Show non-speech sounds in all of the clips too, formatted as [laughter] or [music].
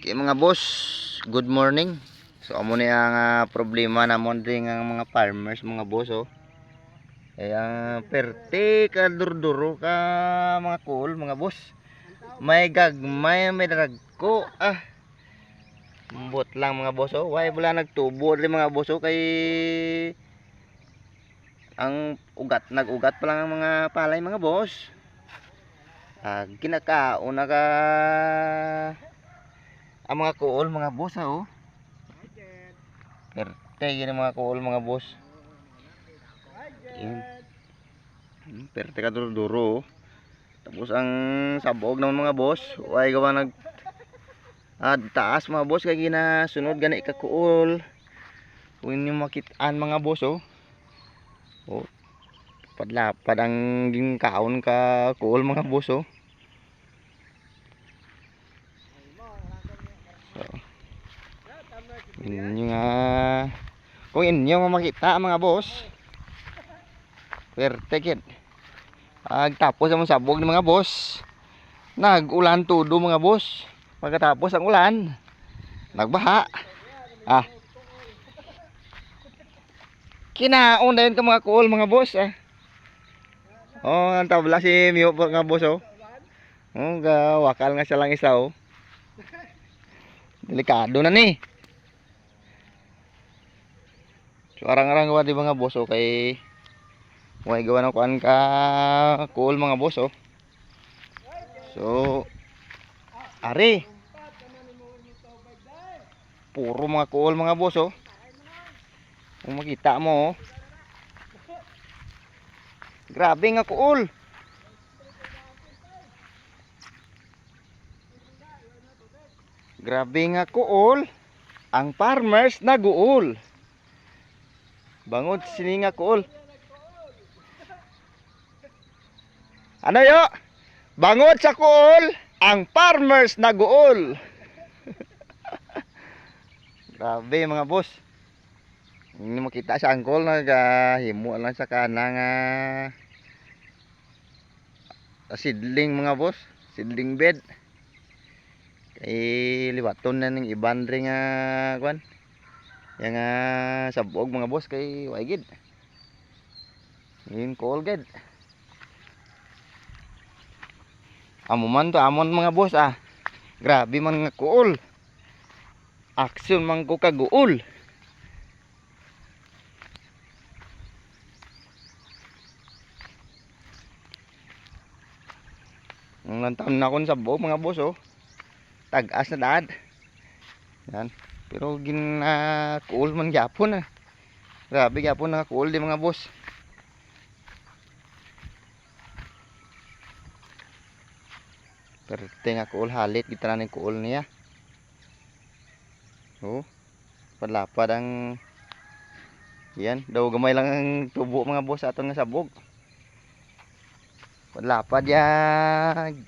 Okay mga boss, good morning. So amo ni ang ah, problema namon ding ang mga farmers mga boss oh. Kaya perte ka durduro ka mga cool mga boss. May gagmay may dragko ah. Mbot lang mga boss oh. Why wala nagtubo rin mga boss oh kay ang ugat nag-ugat pa lang ang mga palay mga boss. Ah, kinakaon na ka ang mga kuol mga boss ha oh. Perte yun ang mga kuol mga boss. Yun. Hmm, Perte ka duro duro oh. Tapos ang sabog ng mga boss, way gawa nag ah, taas mga boss kay ginasunod gani ka kuol. Kung inyo makitaan mga boss oh. Oh. Padlapad ang gingkaon ka kuol mga boss oh. Inyo nga. Kung inyo nga makita mga boss. Perte kid Ag tapos ang sabog ng mga boss Nag-ulan tudo mga boss. Pagkatapos ang ulan Nagbaha. Ah. Kinaon na yun ka mga cool mga boss ah. Oh, ang tabla si Mio nga boss oh. Oh, ga wakal nga siya lang isa oh. Delikado na ni So arang-arang gawa di mga boss oh kay Way gawa ng kuan ka cool mga boss oh. So Ari Puro mga cool mga boss oh. Kung makita mo oh. Grabe nga cool. Grabe nga cool. Ang farmers naguol. Bangod sini nga cool. Ano yo? Bangod sa cool, ang farmers naguol. [laughs] Grabe mga boss. Hindi makita sa angkol nagahimo lang sa kanang ah, sidling mga boss, sidling bed. Kay liwaton na ning iban ring nga kwan. Yang nga sabog mga boss kay waigid. Ngin call gid. Amo man to amon mga boss ah. Grabe man nga cool. Action man ko kaguol. Ang lantam na kon sa buhok mga boss oh. Tag-as na dad. Yan. Pero gin uh, cool man gyapon ah. Grabe gyapon na cool di mga boss. Perte nga cool halit kita na ng cool niya. Oh. Padlapad ang Yan, daw gamay lang ang tubo mga boss aton nga sabog. Padlapad ya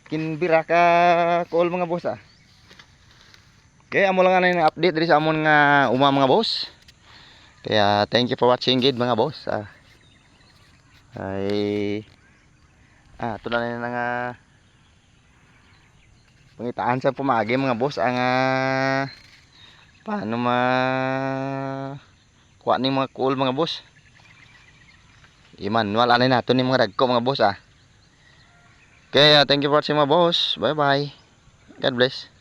kinbira ka call mga boss ah. Okay, amo lang na update diri sa amon nga uma mga boss. Kaya thank you for watching gid mga boss. Ah. Ay Ah, ito na nga pangitaan sa pumagi mga boss ang ah, paano ma kuha ni mga cool mga boss. Iman, wala na nato ni mga ragko mga boss ah. Okay, uh, thank you for watching mga boss. Bye bye. God bless.